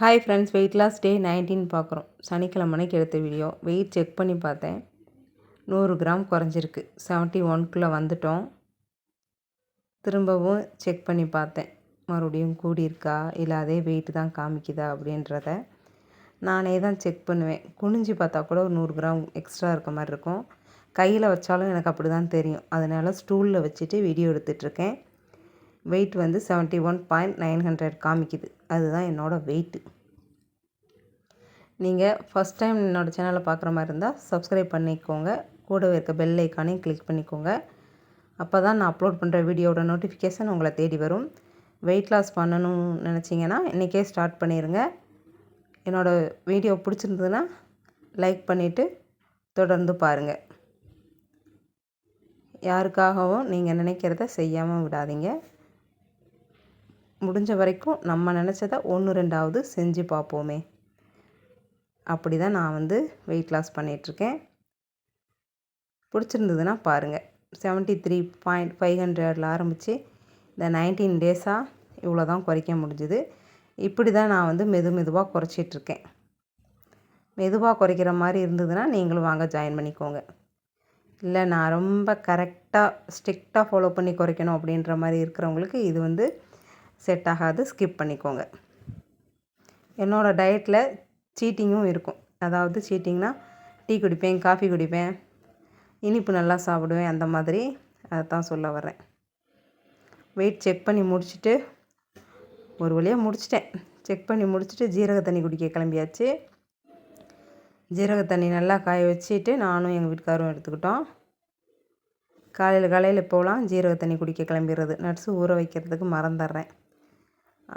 Hi friends weight loss day nineteen பார்க்குறோம். சனிக்கிழமைக்கு எடுத்த வீடியோ வெயிட் செக் பண்ணி பார்த்தேன். நூறு கிராம் குறைஞ்சிருக்கு. செவன்ட்டி ஒன்குள்ளே வந்துட்டோம். திரும்பவும் செக் பண்ணி பார்த்தேன். மறுபடியும் கூடியிருக்கா? இல்லை அதே வெயிட்டு தான் காமிக்குதா? அப்படின்றத நானே தான் செக் பண்ணுவேன். குனிஞ்சு பார்த்தா கூட ஒரு நூறு கிராம் எக்ஸ்ட்ரா இருக்க மாதிரி இருக்கும். கையில் வச்சாலும் எனக்கு அப்படி தான் தெரியும். அதனால் ஸ்டூலில் வச்சுட்டு வீடியோ எடுத்துகிட்ருக்கேன் வெயிட் வந்து seventy one point nine hundred காமிக்குது. அதுதான் என்னோடய வெயிட்டு நீங்கள் ஃபஸ்ட் டைம் என்னோடய சேனலை பார்க்குற மாதிரி இருந்தால் சப்ஸ்கிரைப் பண்ணிக்கோங்க. கூடவே இருக்க பெல் ஐக்கானையும் கிளிக் பண்ணிக்கோங்க. அப்போ தான் நான் அப்லோட் பண்ணுற வீடியோட நோட்டிஃபிகேஷன் உங்களை தேடி வரும். வெயிட் லாஸ் பண்ணணும்னு நினச்சிங்கன்னா இன்றைக்கே ஸ்டார்ட் பண்ணிடுங்க என்னோடய வீடியோ பிடிச்சிருந்ததுன்னா லைக் பண்ணிவிட்டு தொடர்ந்து பாருங்கள் யாருக்காகவும் நீங்கள் நினைக்கிறத செய்யாமல் விடாதீங்க. முடிஞ்ச வரைக்கும் நம்ம நினச்சத ஒன்று ரெண்டாவது செஞ்சு பார்ப்போமே. அப்படி தான் நான் வந்து வெயிட் லாஸ் பண்ணிகிட்ருக்கேன் பிடிச்சிருந்ததுன்னா பாருங்கள் செவன்ட்டி த்ரீ பாயிண்ட் ஃபைவ் ஹண்ட்ரடில் ஆரம்பித்து இந்த நைன்டீன் டேஸாக இவ்வளோ தான் குறைக்க முடிஞ்சுது. இப்படி தான் நான் வந்து மெது மெதுவாக குறைச்சிட்ருக்கேன் மெதுவாக குறைக்கிற மாதிரி இருந்ததுன்னா நீங்களும் வாங்க ஜாயின் பண்ணிக்கோங்க. இல்லை நான் ரொம்ப கரெக்டாக ஸ்ட்ரிக்டாக ஃபாலோ பண்ணி குறைக்கணும் அப்படின்ற மாதிரி இருக்கிறவங்களுக்கு இது வந்து செட் ஆகாது ஸ்கிப் பண்ணிக்கோங்க. என்னோடய டயட்டில் சீட்டிங்கும் இருக்கும். அதாவது சீட்டிங்னால் டீ குடிப்பேன் காஃபி குடிப்பேன் இனிப்பு நல்லா சாப்பிடுவேன் அந்த மாதிரி அதை தான் சொல்ல வரேன் வெயிட் செக் பண்ணி முடிச்சுட்டு ஒரு வழியாக முடிச்சிட்டேன். செக் பண்ணி முடிச்சுட்டு ஜீரக தண்ணி குடிக்க கிளம்பியாச்சு. ஜீரக தண்ணி நல்லா காய வச்சுட்டு நானும் எங்கள் வீட்டுக்காரும் எடுத்துக்கிட்டோம். காலையில் காலையில் இப்போலாம் ஜீரக தண்ணி குடிக்க கிளம்பிடுறது. நட்ஸு ஊற வைக்கிறதுக்கு மறந்துடுறேன்.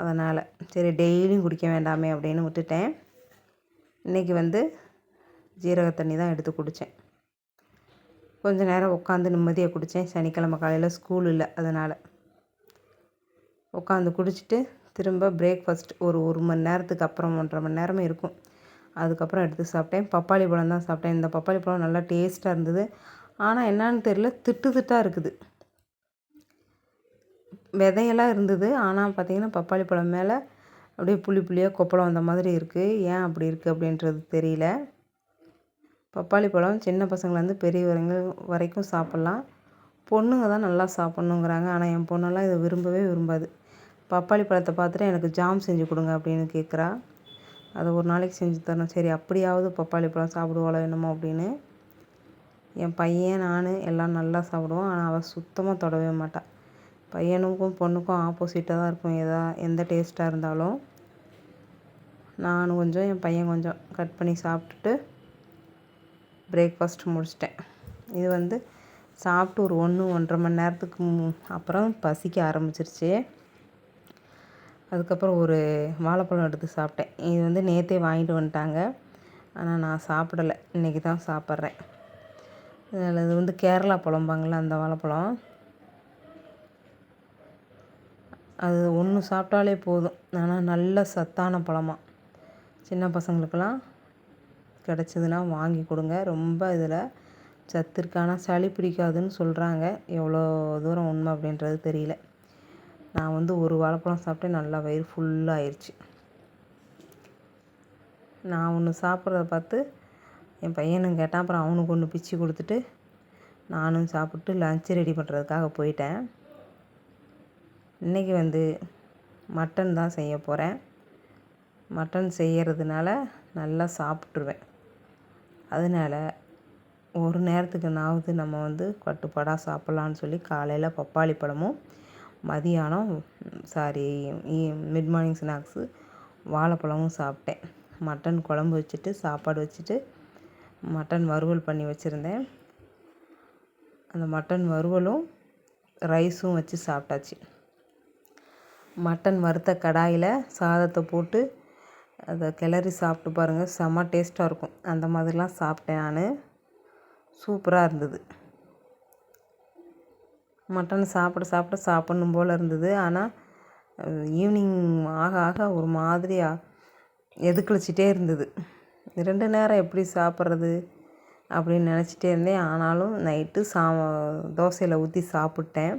அதனால். சரி டெய்லியும் குடிக்க வேண்டாமே அப்படின்னு விட்டுட்டேன். இன்றைக்கி வந்து ஜீரக தண்ணி தான் எடுத்து குடித்தேன் கொஞ்ச நேரம் உட்காந்து நிம்மதியாக குடித்தேன் சனிக்கிழமை காலையில் ஸ்கூல் இல்லை அதனால். உட்காந்து குடிச்சிட்டு திரும்ப பிரேக்ஃபாஸ்ட் ஒரு ஒரு மணி நேரத்துக்கு அப்புறம் ஒன்றரை மணி நேரமே இருக்கும். அதுக்கப்புறம் எடுத்து சாப்பிட்டேன். பப்பாளி பழம் தான் சாப்பிட்டேன். இந்த பப்பாளி பழம் நல்லா டேஸ்ட்டாக இருந்தது. ஆனால் என்னான்னு தெரியல திட்டு திட்டாக இருக்குது. விதையெல்லாம் இருந்தது. ஆனால் பார்த்திங்கன்னா பப்பாளி பழம் மேலே அப்படியே புளி புளியாக கொப்பளம் வந்த மாதிரி இருக்குது ஏன் அப்படி இருக்குது அப்படின்றது தெரியல. பப்பாளி பழம் சின்ன பசங்கள்லேருந்து பெரியவங்க வரைக்கும் சாப்பிட்லாம். பொண்ணுங்க தான் நல்லா சாப்பிட்ணுங்கிறாங்க. ஆனால் என் பொண்ணெல்லாம் இதை விரும்பவே விரும்பாது. பப்பாளி பழத்தை பார்த்துட்டு எனக்கு ஜாம் செஞ்சு கொடுங்க அப்படின்னு கேட்குறா அதை ஒரு நாளைக்கு செஞ்சு தரணும். சரி அப்படியாவது பப்பாளி பழம் சாப்பிடுவாளோ என்னமோ அப்படின்னு. என் பையன் நான் எல்லாம் நல்லா சாப்பிடுவோம். ஆனால் அவள் சுத்தமாக தொடவே மாட்டாள் பையனுக்கும் பொண்ணுக்கும் ஆப்போசிட்டாக தான் இருக்கும். எதா எந்த டேஸ்ட்டாக இருந்தாலும். நான் கொஞ்சம் என் பையன் கொஞ்சம் கட் பண்ணி சாப்பிட்டுட்டு பிரேக்ஃபாஸ்ட் முடிச்சிட்டேன். இது வந்து சாப்பிட்டு ஒரு ஒன்று ஒன்றரை மணி நேரத்துக்கு அப்புறம் பசிக்க ஆரம்பிச்சிருச்சு. அதுக்கப்புறம் ஒரு வாழைப்பழம் எடுத்து சாப்பிட்டேன். இது வந்து நேற்றே வாங்கிட்டு வந்துட்டாங்க. ஆனால் நான் சாப்பிடலை. இன்றைக்கி தான் சாப்பிட்றேன். அதில் இது வந்து கேரளா பழம்பாங்கள அந்த வாழைப்பழம். அது ஒன்று சாப்பிட்டாலே போதும். ஆனால் நல்ல சத்தான பழமாக சின்ன பசங்களுக்கெல்லாம் கிடச்சிதுன்னா வாங்கி கொடுங்க. ரொம்ப இதில் சத்து இருக்கு ஆனால் சளி பிடிக்காதுன்னு சொல்கிறாங்க எவ்வளோ தூரம் உண்மை அப்படின்றது தெரியல. நான் வந்து ஒரு வாழைப்பழம் சாப்பிட்டு நல்லா வயிறு ஃபுல்லாகிடுச்சு நான் ஒன்று சாப்பிட்றத பார்த்து என் பையனும் கேட்டான். அப்புறம் அவனுக்கு ஒன்று பிச்சு கொடுத்துட்டு நானும் சாப்பிட்டு லஞ்சு ரெடி பண்ணுறதுக்காக போயிட்டேன். இன்றைக்கி வந்து மட்டன் தான் செய்ய போகிறேன் மட்டன் செய்கிறதுனால நல்லா சாப்பிட்ருவேன் அதனால் ஒரு நேரத்துக்குனாவது நம்ம வந்து கட்டுப்பாடாக சாப்பிட்லான்னு சொல்லி காலையில் பப்பாளி பழமும் மதியானம் சாரி மிட் மார்னிங் ஸ்நாக்ஸு வாழைப்பழமும் சாப்பிட்டேன். மட்டன் குழம்பு வச்சுட்டு சாப்பாடு வச்சுட்டு மட்டன் வறுவல் பண்ணி வச்சுருந்தேன். அந்த மட்டன் வறுவலும் ரைஸும் வச்சு சாப்பிட்டாச்சு. மட்டன் வறுத்த கடாயில் சாதத்தை போட்டு அதை கிளறி சாப்பிட்டு பாருங்கள். செம்ம டேஸ்ட்டாக இருக்கும். அந்த மாதிரிலாம் சாப்பிட்டேன் நான். சூப்பராக இருந்தது. மட்டன் சாப்பிட சாப்பிட சாப்பிட்ணும் போல் இருந்தது. ஆனால் ஈவினிங் ஆக ஆக ஒரு மாதிரியாக எதுக்கழிச்சிட்டே இருந்தது. ரெண்டு நேரம் எப்படி சாப்பிட்றது அப்படின்னு நினச்சிட்டே இருந்தேன். ஆனாலும் நைட்டு சா தோசையில் ஊற்றி சாப்பிட்டேன்.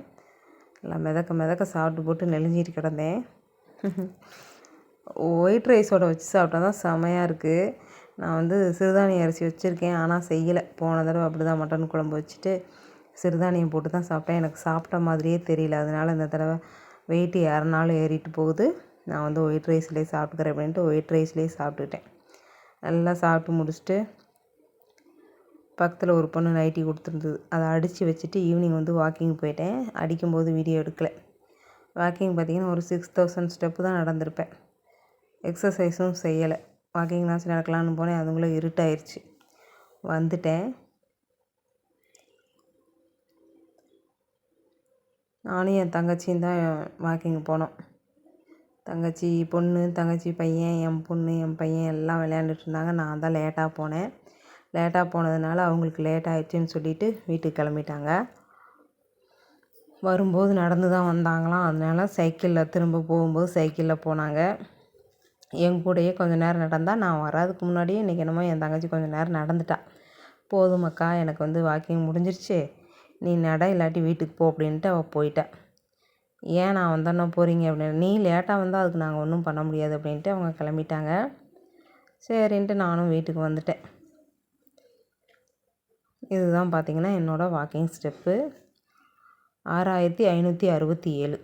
எல்லாம் மிதக்க மிதக்க சாப்பிட்டு போட்டு நெளிஞ்சிட்டு கிடந்தேன். ஒயிட் ரைஸோட வச்சு சாப்பிட்டா தான் செமையாக இருக்குது நான் வந்து சிறுதானிய அரிசி வச்சுருக்கேன். ஆனால் செய்யலை. போன தடவை அப்படி தான் மட்டன் குழம்பு வச்சுட்டு சிறுதானியம் போட்டு தான் சாப்பிட்டேன். எனக்கு சாப்பிட்ட மாதிரியே தெரியல. அதனால் இந்த தடவை வெயிட் யாருனாலும் ஏறிட்டு போகுது. நான் வந்து ஒயிட் ரைஸ்லேயே சாப்பிட்டுக்கிறேன் அப்படின்ட்டு ஒயிட் ரைஸ்லேயே சாப்பிட்டுட்டேன். நல்லா சாப்பிட்டு முடிச்சுட்டு பக்கத்தில் ஒரு பொண்ணு நைட்டி கொடுத்துருந்தது. அதை அடித்து வச்சுட்டு ஈவினிங் வந்து வாக்கிங் போயிட்டேன். அடிக்கும்போது வீடியோ எடுக்கலை. வாக்கிங் பார்த்திங்கன்னா ஒரு சிக்ஸ் தௌசண்ட் ஸ்டெப்பு தான் நடந்திருப்பேன். எக்ஸசைஸும் செய்யலை. வாக்கிங்னாச்சும் நடக்கலான்னு போனேன். அதுங்களே இருட்டாயிருச்சு. வந்துட்டேன். நானும் என் தங்கச்சியும் தான் வாக்கிங் போனோம். தங்கச்சி பொண்ணு தங்கச்சி பையன் என் பொண்ணு என் பையன் எல்லாம் விளையாண்டுட்டு இருந்தாங்க. நான் தான் லேட்டாக போனேன். லேட்டாக போனதுனால அவங்களுக்கு லேட் ஆயிடுச்சுன்னு சொல்லிட்டு வீட்டுக்கு கிளம்பிட்டாங்க. வரும்போது நடந்து தான் வந்தாங்களாம். அதனால சைக்கிளில் திரும்ப போகும்போது சைக்கிளில் போனாங்க. என் கூடயே கொஞ்சம் நேரம் நடந்தால் நான் வராதுக்கு முன்னாடியே இன்றைக்கி என்னமோ என் தங்கச்சி கொஞ்சம் நேரம் நடந்துட்டா. போதுமக்கா எனக்கு வந்து வாக்கிங் முடிஞ்சிருச்சு. நீ நட இல்லாட்டி வீட்டுக்கு போ அப்படின்ட்டு அவள் போயிட்டா. ஏன் நான் வந்தோன்னா போகிறீங்க அப்படின்னு. நீ லேட்டாக வந்தால் அதுக்கு நாங்கள் ஒன்றும் பண்ண முடியாது அப்படின்ட்டு அவங்க கிளம்பிட்டாங்க. சரின்ட்டு நானும் வீட்டுக்கு வந்துட்டேன். இதுதான் பார்த்திங்கன்னா என்னோடய வாக்கிங் ஸ்டெப்பு ஆறாயிரத்தி ஐநூற்றி அறுபத்தி ஏழு.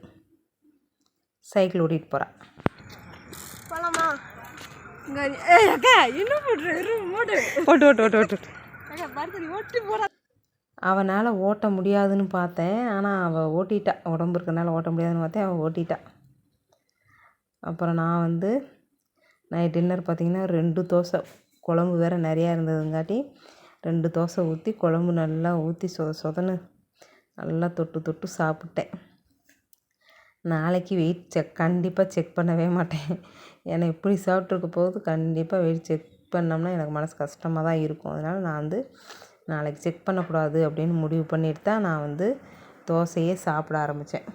சைக்கிள் ஓட்டிகிட்டு போகிறேன் அக்கா என்ன ஓட்டு ஓட்டு ஓட்டு அவனால் ஓட்ட முடியாதுன்னு பார்த்தேன். ஆனால் அவள் ஓட்டிட்டா. உடம்பு இருக்கனால ஓட்ட முடியாதுன்னு பார்த்தேன். அவள் ஓட்டிட்டா. அப்புறம் நான் வந்து நைட் டின்னர் பார்த்திங்கன்னா ரெண்டு தோசை. குழம்பு வேறு நிறையா இருந்ததுங்காட்டி ரெண்டு தோசை ஊற்றி குழம்பு நல்லா ஊற்றி சொத சொதன்னு நல்லா தொட்டு தொட்டு சாப்பிட்டேன். நாளைக்கு வெயிட் செக் கண்டிப்பாக செக் பண்ணவே மாட்டேன். ஏன்னா இப்படி சாப்பிட்ருக்க போது கண்டிப்பாக வெயிட் செக் பண்ணோம்னா எனக்கு மனசு கஷ்டமாக தான் இருக்கும். அதனால் நான் வந்து நாளைக்கு செக் பண்ணக்கூடாது அப்படின்னு முடிவு பண்ணிட்டு தான் நான் வந்து தோசையே சாப்பிட ஆரம்பித்தேன்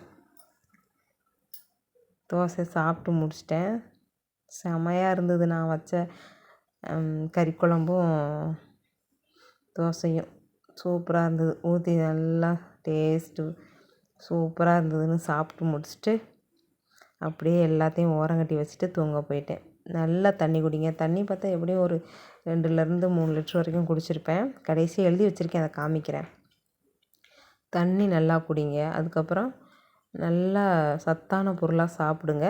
தோசை சாப்பிட்டு முடிச்சிட்டேன். செமையாக இருந்தது நான் வச்ச கறி குழம்பும். தோசையும் சூப்பராக இருந்தது. ஊற்றி நல்லா டேஸ்ட்டு சூப்பராக இருந்ததுன்னு சாப்பிட்டு முடிச்சுட்டு அப்படியே எல்லாத்தையும் ஓரங்கட்டி வச்சுட்டு தூங்க போயிட்டேன். நல்லா தண்ணி குடிங்க. தண்ணி பார்த்தா எப்படியும் ஒரு ரெண்டுலேருந்து மூணு லிட்ரு வரைக்கும் குடிச்சிருப்பேன். கடைசியாக எழுதி வச்சுருக்கேன் அதை காமிக்கிறேன். தண்ணி நல்லா குடிங்க. அதுக்கப்புறம் நல்லா சத்தான பொருளாக சாப்பிடுங்க.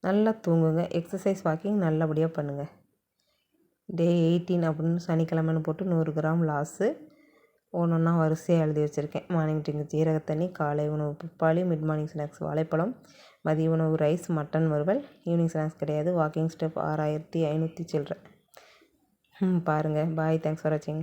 நல்லா தூங்குங்க. எக்ஸசைஸ் வாக்கிங் நல்லபடியாக பண்ணுங்கள் டே எயிட்டீன் அப்படின்னு சனிக்கிழமைன்னு போட்டு நூறு கிராம் லாஸு. ஒன்று ஒன்றா வரிசையாக எழுதி வச்சுருக்கேன். மார்னிங் ட்ரிங்க் ஜீரக தண்ணி காலை உணவு பப்பாளி மிட் மார்னிங் ஸ்நாக்ஸ் வாழைப்பழம் மதிய உணவு ரைஸ் மட்டன் வறுவல். ஈவினிங் ஸ்நாக்ஸ் கிடையாது. வாக்கிங் ஸ்டெப் ஆறாயிரத்தி ஐநூற்றி சில்லற. ம் பாருங்கள் பாய் தேங்க்ஸ் ஃபார் வாட்சிங்